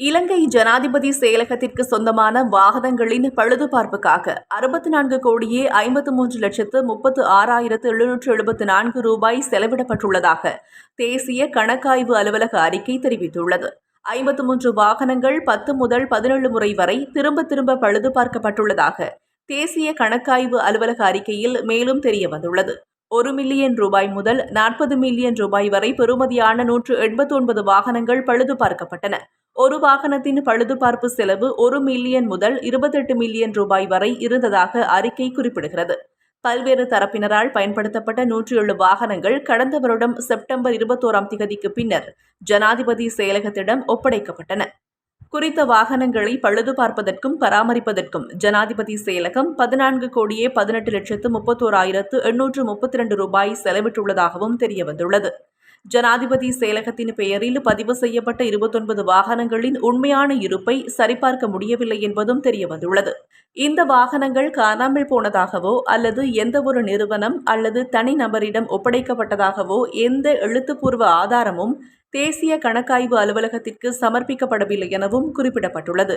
இலங்கை ஜனாதிபதி செயலகத்திற்கு சொந்தமான வாகனங்களின் பழுதுபார்ப்புக்காக அறுபத்தி நான்கு கோடியே ஐம்பத்து மூன்று லட்சத்து முப்பத்து ஆறாயிரத்து எழுநூற்று எழுபத்து நான்கு ரூபாய் செலவிடப்பட்டுள்ளதாக தேசிய கணக்காய்வு அலுவலக அறிக்கை தெரிவித்துள்ளது. ஐம்பத்து மூன்று வாகனங்கள் பத்து முதல் பதினேழு முறை வரை திரும்ப திரும்ப பழுது பார்க்கப்பட்டுள்ளதாக தேசிய கணக்காய்வு அலுவலக அறிக்கையில் மேலும் தெரியவந்துள்ளது ஒரு மில்லியன் ரூபாய் முதல் நாற்பது மில்லியன் ரூபாய் வரை பெறுமதியான நூற்று எண்பத்தி ஒன்பது வாகனங்கள் பழுது பார்க்கப்பட்டன ஒரு வாகனத்தின் பழுதுபார்ப்பு செலவு ஒரு மில்லியன் முதல் இருபத்தெட்டு மில்லியன் ரூபாய் வரை இருந்ததாக அறிக்கை குறிப்பிடுகிறது. பல்வேறு தரப்பினரால் பயன்படுத்தப்பட்ட நூற்றி ஏழு வாகனங்கள் கடந்த வருடம் செப்டம்பர் இருபத்தோராம் திகதிக்கு பின்னர் ஜனாதிபதி செயலகத்திடம் ஒப்படைக்கப்பட்டன. குறித்த வாகனங்களை பழுது பார்ப்பதற்கும் பராமரிப்பதற்கும் ஜனாதிபதி செயலகம் பதினான்கு கோடியே பதினெட்டு லட்சத்து முப்பத்தோராயிரத்து எண்ணூற்று முப்பத்தி ரெண்டு ரூபாய் செலவிட்டுள்ளதாகவும் தெரியவந்துள்ளது. ஜனாதிபதி செயலகத்தின் பெயரில் பதிவு செய்யப்பட்ட இருபத்தொன்பது வாகனங்களின் உண்மையான இருப்பை சரிபார்க்க முடியவில்லை என்பதும் தெரியவந்துள்ளது. இந்த வாகனங்கள் காணாமல் போனதாகவோ அல்லது எந்தவொரு நிறுவனம் அல்லது தனிநபரிடம் ஒப்படைக்கப்பட்டதாகவோ எந்த எழுத்துப்பூர்வ ஆதாரமும் தேசிய கணக்காய்வு அலுவலகத்திற்கு சமர்ப்பிக்கப்படவில்லை எனவும் குறிப்பிடப்பட்டுள்ளது.